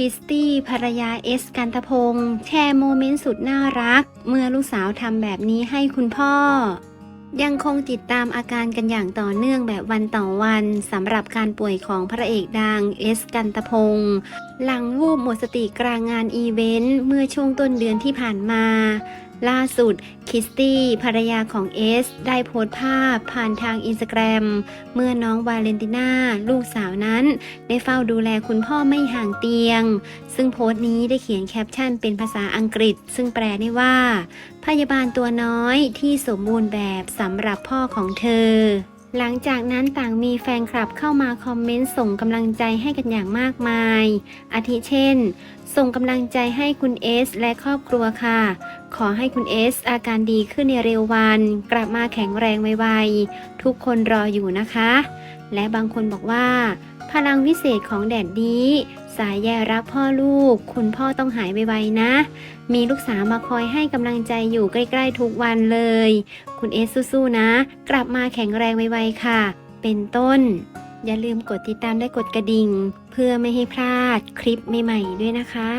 คริสตี้ภรรยาเอสกันตพงษ์แชร์โมเมนต์สุดน่ารัก เมื่อลูกสาวทำแบบนี้ให้คุณพ่อ ยังคงติดตามอาการกันอย่างต่อเนื่องแบบวันต่อวันสำหรับการป่วยของพระเอกดังเอสกันตพงษ์หลังวูบหมดสติกลางงานอีเวนต์เมื่อช่วงต้นเดือนที่ผ่านมา ล่าสุด คิสตี้ภรรยาของเอส ได้โพสต์ภาพผ่านทางอินสตาแกรม เมื่อน้องวาเลนติน่า ลูกสาวนั้น ได้เฝ้าดูแลคุณพ่อไม่ห่างเตียง ซึ่งโพสต์นี้ได้เขียนแคปชั่นเป็นภาษาอังกฤษ ซึ่งแปลได้ว่า พยาบาลตัวน้อยที่สมบูรณ์แบบสำหรับพ่อของเธอ หลังจากนั้นต่างมีแฟนคลับเข้ามาคอมเมนต์ส่งกำลังใจให้กันอย่างมากมาย อาทิเช่น ส่งกำลังใจให้คุณเอส และครอบครัวค่ะ ขอให้คุณเอส อาการดีขึ้นในเร็ววัน กลับมาแข็งแรงไวๆทุกคนรออยู่นะคะ และบางคนบอกว่า พลังวิเศษของแดดนี้ สายใยรักพ่อลูก คุณพ่อต้องหายไวๆนะ มีลูกสาวมาคอยให้กำลังใจอยู่ใกล้ๆทุกวันเลย คุณเอสสู้ๆนะ กลับมาแข็งแรงไวๆค่ะ เป็นต้น อย่าลืมกดติดตามและกดกระดิ่ง เพื่อไม่ให้พลาดคลิปใหม่ๆด้วยนะคะ